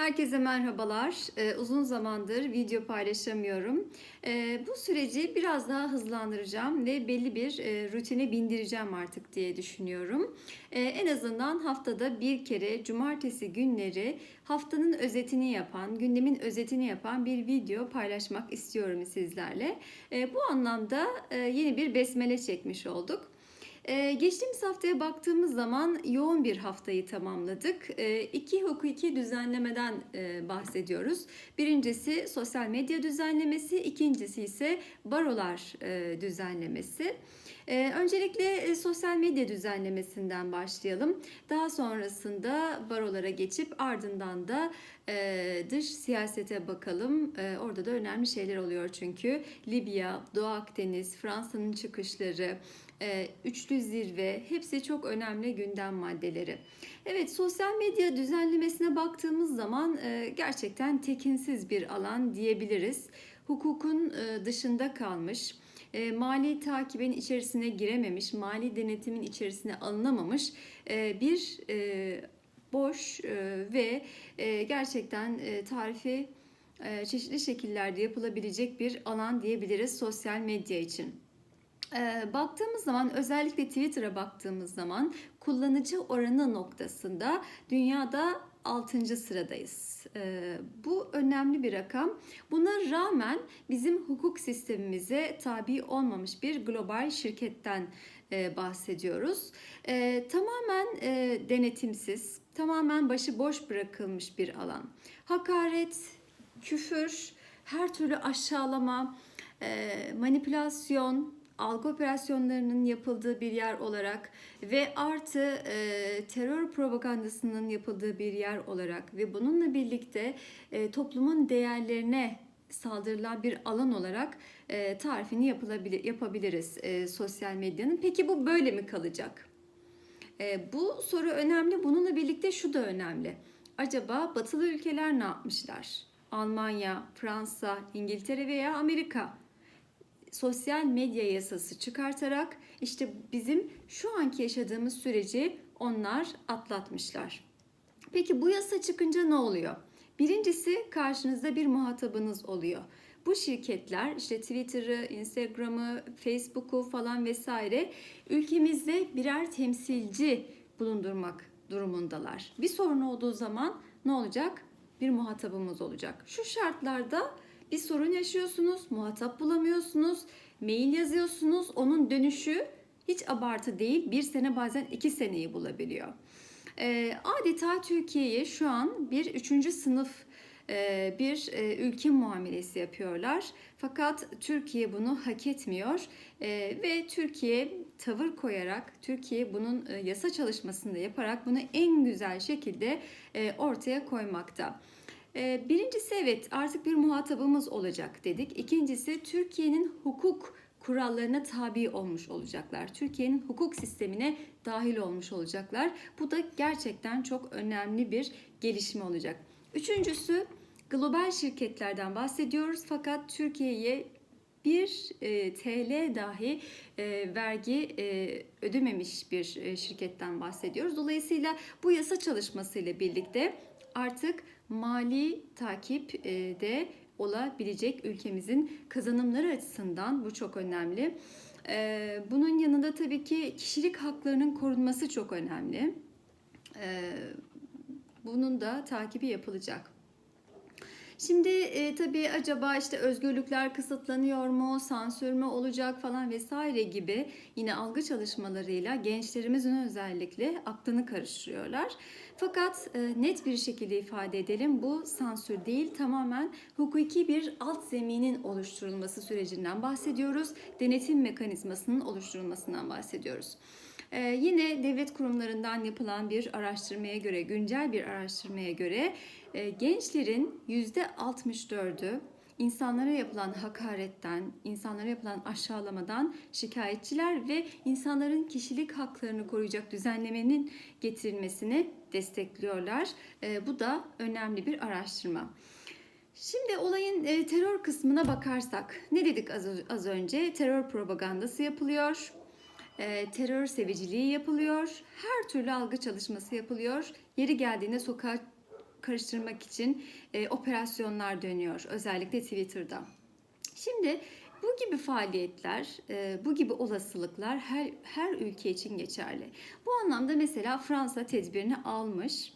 Herkese merhabalar. Ee, uzun zamandır video paylaşamıyorum. Ee, bu süreci biraz daha hızlandıracağım ve belli bir e, rutine bindireceğim artık diye düşünüyorum. Ee, en azından haftada bir kere cumartesi günleri haftanın özetini yapan, gündemin özetini yapan bir video paylaşmak istiyorum sizlerle. Bu anlamda e, yeni bir besmele çekmiş olduk. Ee, geçtiğimiz haftaya baktığımız zaman yoğun bir haftayı tamamladık. Ee, iki hukuki düzenlemeden e, bahsediyoruz. Birincisi sosyal medya düzenlemesi, ikincisi ise barolar e, düzenlemesi. Ee, öncelikle e, sosyal medya düzenlemesinden başlayalım. Daha sonrasında barolara geçip ardından da e, dış siyasete bakalım. E, orada da önemli şeyler oluyor çünkü. Libya, Doğu Akdeniz, Fransa'nın çıkışları, üçlü zirve hepsi çok önemli gündem maddeleri. Evet sosyal medya düzenlemesine baktığımız zaman e, gerçekten tekinsiz bir alan diyebiliriz. Hukukun e, dışında kalmış, e, mali takibin içerisine girememiş, mali denetimin içerisine alınamamış e, bir e, boş e, ve e, gerçekten e, tarifi e, çeşitli şekillerde yapılabilecek bir alan diyebiliriz sosyal medya için. E, baktığımız zaman özellikle Twitter'a baktığımız zaman kullanıcı oranı noktasında dünyada 6. sıradayız. E, bu önemli bir rakam. Buna rağmen bizim hukuk sistemimize tabi olmamış bir global şirketten e, bahsediyoruz. E, tamamen e, denetimsiz, tamamen başıboş bırakılmış bir alan. Hakaret, küfür, her türlü aşağılama, e, manipülasyon, algı operasyonlarının yapıldığı bir yer olarak ve artı e, terör propagandasının yapıldığı bir yer olarak ve bununla birlikte e, toplumun değerlerine saldırılan bir alan olarak e, tarifini yapılabilir, yapabiliriz e, sosyal medyanın. Peki bu böyle mi kalacak? E, bu soru önemli. Bununla birlikte şu da önemli. Acaba batılı ülkeler ne yapmışlar? Almanya, Fransa, İngiltere veya Amerika sosyal medya yasası çıkartarak işte bizim şu anki yaşadığımız süreci onlar atlatmışlar. Peki bu yasa çıkınca ne oluyor? Birincisi karşınızda bir muhatabınız oluyor. Bu şirketler işte Twitter'ı, Instagram'ı, Facebook'u falan vesaire ülkemizde birer temsilci bulundurmak durumundalar. Bir sorun olduğu zaman ne olacak? Bir muhatabımız olacak. Şu şartlarda bir sorun yaşıyorsunuz, muhatap bulamıyorsunuz, mail yazıyorsunuz, onun dönüşü hiç abartı değil, bir sene bazen iki seneyi bulabiliyor. Ee, adeta Türkiye'ye şu an bir üçüncü sınıf e, bir e, ülke muamelesi yapıyorlar. Fakat Türkiye bunu hak etmiyor E, ve Türkiye tavır koyarak, Türkiye bunun e, yasa çalışmasını da yaparak bunu en güzel şekilde ortaya koymakta. Ee, birincisi evet artık bir muhatabımız olacak dedik. İkincisi Türkiye'nin hukuk kurallarına tabi olmuş olacaklar. Türkiye'nin hukuk sistemine dahil olmuş olacaklar. Bu da gerçekten çok önemli bir gelişme olacak. Üçüncüsü global şirketlerden bahsediyoruz fakat Türkiye'ye bir e, TL dahi e, vergi e, ödememiş bir e, şirketten bahsediyoruz. Dolayısıyla bu yasa çalışmasıyla birlikte artık mali takip e, de olabilecek ülkemizin kazanımları açısından bu çok önemli. E, bunun yanında tabii ki kişilik haklarının korunması çok önemli. E, bunun da takibi yapılacak. Şimdi e, tabii acaba işte özgürlükler kısıtlanıyor mu, sansür mü olacak falan vesaire gibi yine algı çalışmalarıyla gençlerimizin özellikle aklını karıştırıyorlar. Fakat e, net bir şekilde ifade edelim bu sansür değil tamamen hukuki bir alt zeminin oluşturulması sürecinden bahsediyoruz. Denetim mekanizmasının oluşturulmasından bahsediyoruz. Ee, yine devlet kurumlarından yapılan bir araştırmaya göre, güncel bir araştırmaya göre e, gençlerin %64'ü insanlara yapılan hakaretten, insanlara yapılan aşağılamadan şikayetçiler ve insanların kişilik haklarını koruyacak düzenlemenin getirilmesini destekliyorlar. E, bu da önemli bir araştırma. Şimdi olayın e, terör kısmına bakarsak ne dedik az, az önce? Terör propagandası yapılıyor e, terör seviciliği yapılıyor, her türlü algı çalışması yapılıyor. Yeri geldiğinde sokağa karıştırmak için e, operasyonlar dönüyor. Özellikle Twitter'da. Şimdi bu gibi faaliyetler, e, bu gibi olasılıklar her her ülke için geçerli. Bu anlamda mesela Fransa tedbirini almış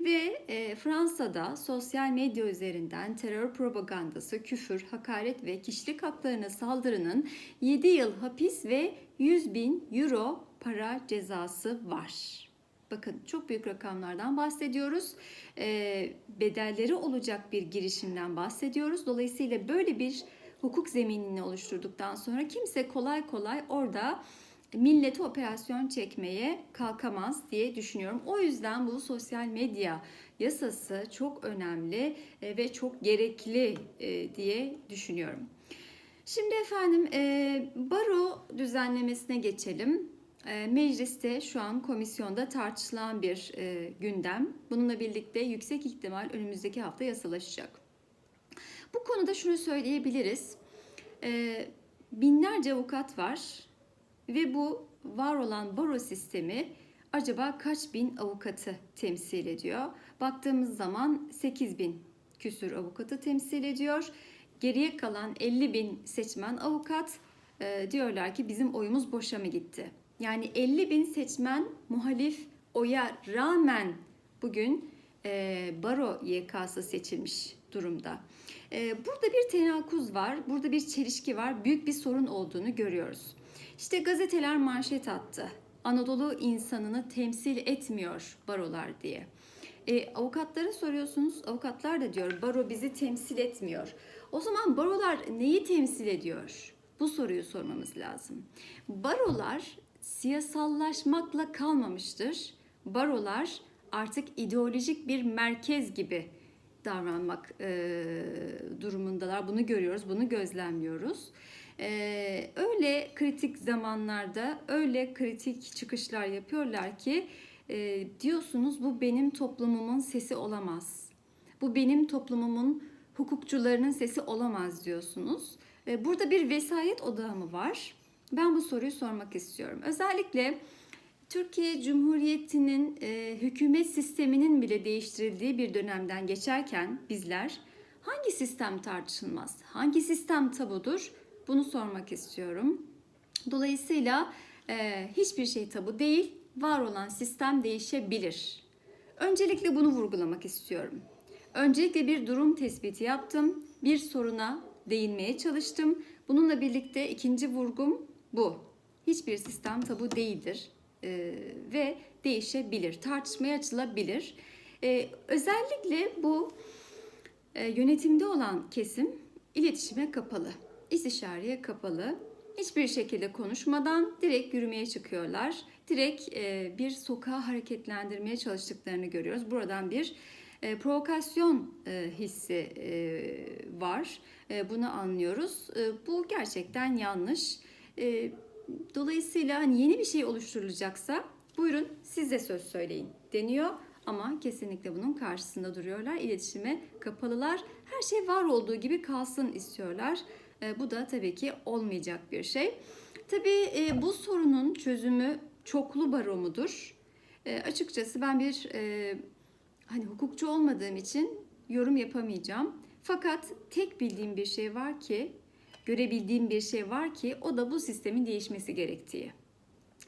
ve e, Fransa'da sosyal medya üzerinden terör propagandası, küfür, hakaret ve kişilik haklarına saldırının 7 yıl hapis ve 100 bin euro para cezası var. Bakın çok büyük rakamlardan bahsediyoruz. E, bedelleri olacak bir girişimden bahsediyoruz. Dolayısıyla böyle bir hukuk zeminini oluşturduktan sonra kimse kolay kolay orada millete operasyon çekmeye kalkamaz diye düşünüyorum. O yüzden bu sosyal medya yasası çok önemli e, ve çok gerekli e, diye düşünüyorum. Şimdi efendim e, baro düzenlemesine geçelim. Mecliste şu an komisyonda tartışılan bir gündem. Bununla birlikte yüksek ihtimal önümüzdeki hafta yasalaşacak. Bu konuda şunu söyleyebiliriz. Binlerce avukat var ve bu var olan baro sistemi acaba kaç bin avukatı temsil ediyor? Baktığımız zaman 8 bin küsür avukatı temsil ediyor. Geriye kalan 50 bin seçmen avukat e, diyorlar ki bizim oyumuz boşa mı gitti? Yani 50 bin seçmen muhalif oya rağmen bugün e, baro YK'sı seçilmiş durumda. E, burada bir tenakuz var, burada bir çelişki var, büyük bir sorun olduğunu görüyoruz. İşte gazeteler manşet attı. Anadolu insanını temsil etmiyor barolar diye. E, avukatlara soruyorsunuz, avukatlar da diyor baro bizi temsil etmiyor. O zaman barolar neyi temsil ediyor? Bu soruyu sormamız lazım. Barolar siyasallaşmakla kalmamıştır. Barolar artık ideolojik bir merkez gibi davranmak e, durumundalar. Bunu görüyoruz, bunu gözlemliyoruz. Ee, öyle kritik zamanlarda öyle kritik çıkışlar yapıyorlar ki e, diyorsunuz bu benim toplumumun sesi olamaz. Bu benim toplumumun hukukçularının sesi olamaz diyorsunuz. E, burada bir vesayet odağı mı var? Ben bu soruyu sormak istiyorum. Özellikle Türkiye Cumhuriyeti'nin e, hükümet sisteminin bile değiştirildiği bir dönemden geçerken bizler hangi sistem tartışılmaz? Hangi sistem tabudur? Bunu sormak istiyorum. Dolayısıyla e, hiçbir şey tabu değil, var olan sistem değişebilir. Öncelikle bunu vurgulamak istiyorum. Öncelikle bir durum tespiti yaptım, bir soruna değinmeye çalıştım. Bununla birlikte ikinci vurgum bu. Hiçbir sistem tabu değildir e, ve değişebilir, tartışmaya açılabilir. E, özellikle bu e, yönetimde olan kesim iletişime kapalı istişareye kapalı. Hiçbir şekilde konuşmadan direkt yürümeye çıkıyorlar. Direkt e, bir sokağı hareketlendirmeye çalıştıklarını görüyoruz. Buradan bir e, provokasyon e, hissi e, var. E, bunu anlıyoruz. E, bu gerçekten yanlış. E, dolayısıyla hani yeni bir şey oluşturulacaksa buyurun siz de söz söyleyin deniyor. Ama kesinlikle bunun karşısında duruyorlar. İletişime kapalılar. Her şey var olduğu gibi kalsın istiyorlar. E, bu da tabii ki olmayacak bir şey. Tabii e, bu sorunun çözümü çoklu baro mudur? E, açıkçası ben bir hani hukukçu olmadığım için yorum yapamayacağım. Fakat tek bildiğim bir şey var ki, görebildiğim bir şey var ki o da bu sistemin değişmesi gerektiği.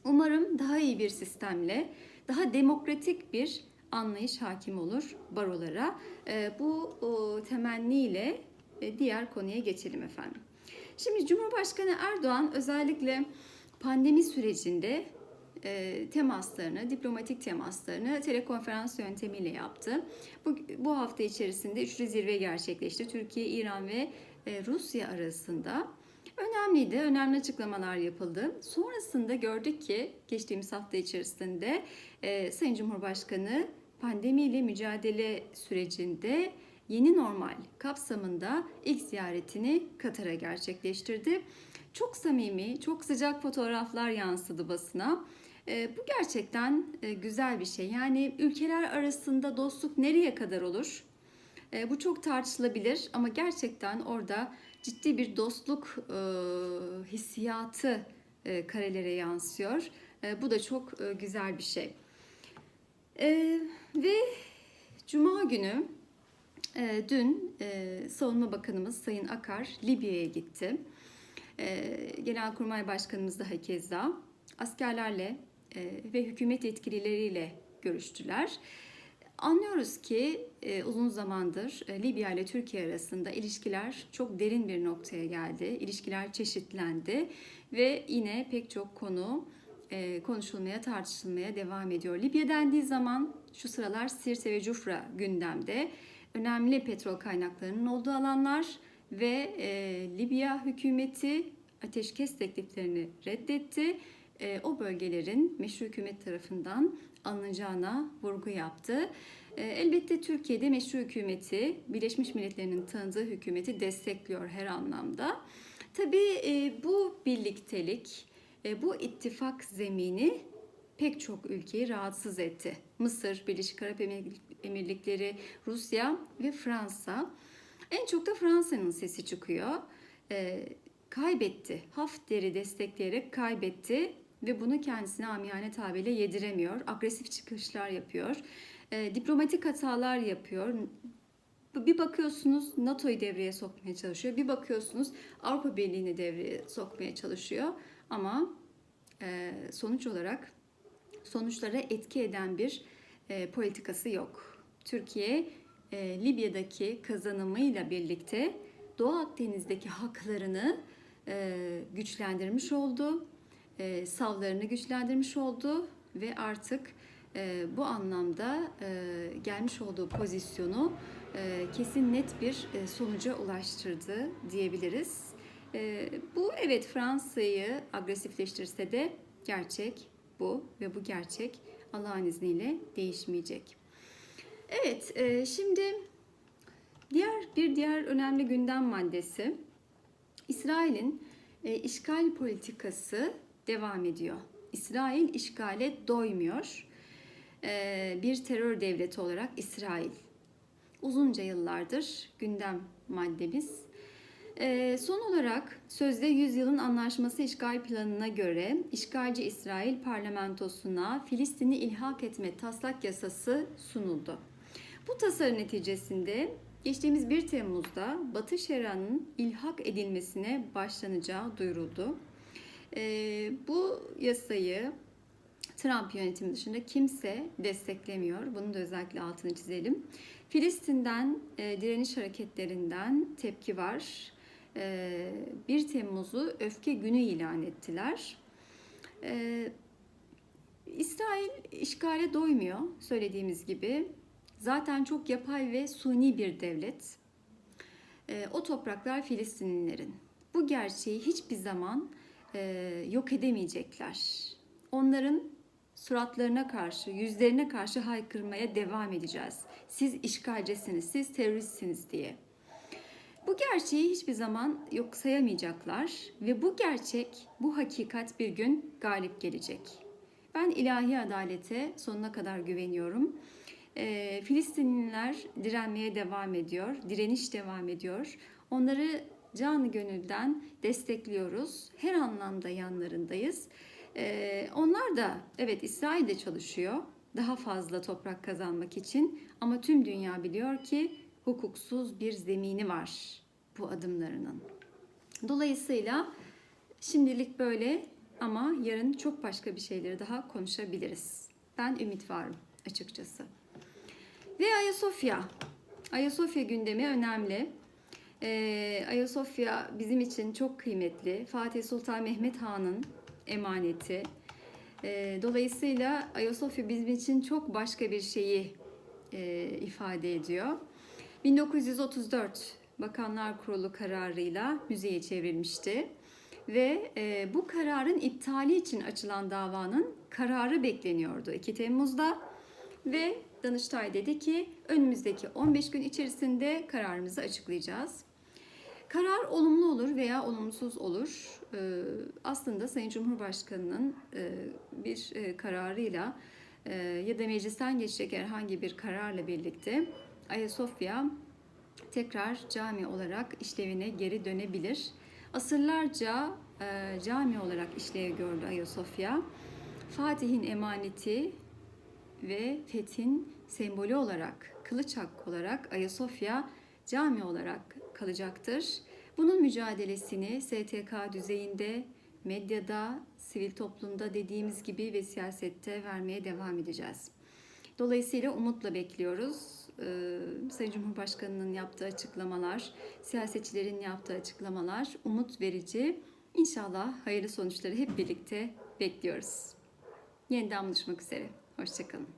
Umarım daha iyi bir sistemle, daha demokratik bir anlayış hakim olur barolara. Bu temenniyle e, diğer konuya geçelim efendim. Şimdi Cumhurbaşkanı Erdoğan özellikle pandemi sürecinde e, temaslarını, diplomatik temaslarını telekonferans yöntemiyle yaptı. Bu, bu hafta içerisinde üçlü zirve gerçekleşti. Türkiye, İran ve Rusya arasında. Önemliydi, önemli açıklamalar yapıldı. Sonrasında gördük ki geçtiğimiz hafta içerisinde e, Sayın Cumhurbaşkanı pandemiyle mücadele sürecinde yeni normal kapsamında ilk ziyaretini Katar'a gerçekleştirdi. Çok samimi, çok sıcak fotoğraflar yansıdı basına. E, bu gerçekten e, güzel bir şey. Yani ülkeler arasında dostluk nereye kadar olur? E, bu çok tartışılabilir ama gerçekten orada ciddi bir dostluk e, hissiyatı e, karelere yansıyor. E, bu da çok e, güzel bir şey. E, ve Cuma günü e, dün e, Savunma Bakanımız Sayın Akar Libya'ya gitti. E, Genelkurmay Başkanımız da hakeza askerlerle e, ve hükümet yetkilileriyle görüştüler. Anlıyoruz ki e, uzun zamandır e, Libya ile Türkiye arasında ilişkiler çok derin bir noktaya geldi. İlişkiler çeşitlendi ve yine pek çok konu e, konuşulmaya, tartışılmaya devam ediyor. Libya dendiği zaman şu sıralar Sirte ve Cufra gündemde. Önemli petrol kaynaklarının olduğu alanlar ve e, Libya hükümeti ateşkes tekliflerini reddetti. E, o bölgelerin meşru hükümet tarafından alınacağına vurgu yaptı. E, elbette Türkiye'de meşru hükümeti, Birleşmiş Milletler'in tanıdığı hükümeti destekliyor her anlamda. Tabii e, bu birliktelik, e, bu ittifak zemini pek çok ülkeyi rahatsız etti. Mısır, Birleşik Arap Emirlikleri, Rusya ve Fransa. En çok da Fransa'nın sesi çıkıyor. E, kaybetti. Hafter'i destekleyerek kaybetti ve bunu kendisine amiyane tabirle yediremiyor. Agresif çıkışlar yapıyor. E, diplomatik hatalar yapıyor. Bir bakıyorsunuz NATO'yu devreye sokmaya çalışıyor. Bir bakıyorsunuz Avrupa Birliği'ni devreye sokmaya çalışıyor. Ama e, sonuç olarak sonuçlara etki eden bir e, politikası yok. Türkiye e, Libya'daki kazanımıyla birlikte Doğu Akdeniz'deki haklarını e, güçlendirmiş oldu, e, savlarını güçlendirmiş oldu ve artık e, bu anlamda e, gelmiş olduğu pozisyonu e, kesin net bir e, sonuca ulaştırdı diyebiliriz. E, bu evet Fransa'yı agresifleştirse de gerçek bu ve bu gerçek Allah'ın izniyle değişmeyecek. Evet, e, şimdi diğer bir diğer önemli gündem maddesi İsrail'in e, işgal politikası devam ediyor. İsrail işgale doymuyor. E, bir terör devleti olarak İsrail uzunca yıllardır gündem maddemiz. E, son olarak sözde 100 yılın anlaşması işgal planına göre işgalci İsrail parlamentosuna Filistin'i ilhak etme taslak yasası sunuldu. Bu tasarı neticesinde geçtiğimiz 1 Temmuz'da Batı Şeria'nın ilhak edilmesine başlanacağı duyuruldu. E, bu yasayı Trump yönetimi dışında kimse desteklemiyor. Bunu da özellikle altını çizelim. Filistin'den e, direniş hareketlerinden tepki var. E, 1 Temmuz'u öfke günü ilan ettiler. E, İsrail işgale doymuyor söylediğimiz gibi. Zaten çok yapay ve suni bir devlet. E, o topraklar Filistinlilerin. Bu gerçeği hiçbir zaman e, yok edemeyecekler. Onların suratlarına karşı, yüzlerine karşı haykırmaya devam edeceğiz. Siz işgalcisiniz, siz teröristsiniz diye. Bu gerçeği hiçbir zaman yok sayamayacaklar ve bu gerçek, bu hakikat bir gün galip gelecek. Ben ilahi adalete sonuna kadar güveniyorum. E, Filistinliler direnmeye devam ediyor, direniş devam ediyor. Onları canı gönülden destekliyoruz. Her anlamda yanlarındayız. Ee, onlar da evet İsrail'de çalışıyor daha fazla toprak kazanmak için ama tüm dünya biliyor ki hukuksuz bir zemini var bu adımlarının. Dolayısıyla şimdilik böyle ama yarın çok başka bir şeyleri daha konuşabiliriz. Ben ümit varım açıkçası. Ve Ayasofya. Ayasofya gündemi önemli. Ee, Ayasofya bizim için çok kıymetli. Fatih Sultan Mehmet Han'ın emaneti. E, dolayısıyla Ayasofya bizim için çok başka bir şeyi e, ifade ediyor. 1934 Bakanlar Kurulu kararıyla müzeye çevrilmişti ve e, bu kararın iptali için açılan davanın kararı bekleniyordu 2 Temmuz'da ve Danıştay dedi ki önümüzdeki 15 gün içerisinde kararımızı açıklayacağız. Karar olumlu olur veya olumsuz olur. Ee, aslında Sayın Cumhurbaşkanı'nın e, bir e, kararıyla e, ya da meclisten geçecek herhangi bir kararla birlikte Ayasofya tekrar cami olarak işlevine geri dönebilir. Asırlarca cami olarak işlev gördü Ayasofya. Fatih'in emaneti ve fethin sembolü olarak Kılıç Hakkı olarak Ayasofya cami olarak kalacaktır. Bunun mücadelesini STK düzeyinde, medyada, sivil toplumda dediğimiz gibi ve siyasette vermeye devam edeceğiz. Dolayısıyla umutla bekliyoruz. Ee, Sayın Cumhurbaşkanı'nın yaptığı açıklamalar, siyasetçilerin yaptığı açıklamalar umut verici. İnşallah hayırlı sonuçları hep birlikte bekliyoruz. Yeniden buluşmak üzere. Hoşçakalın.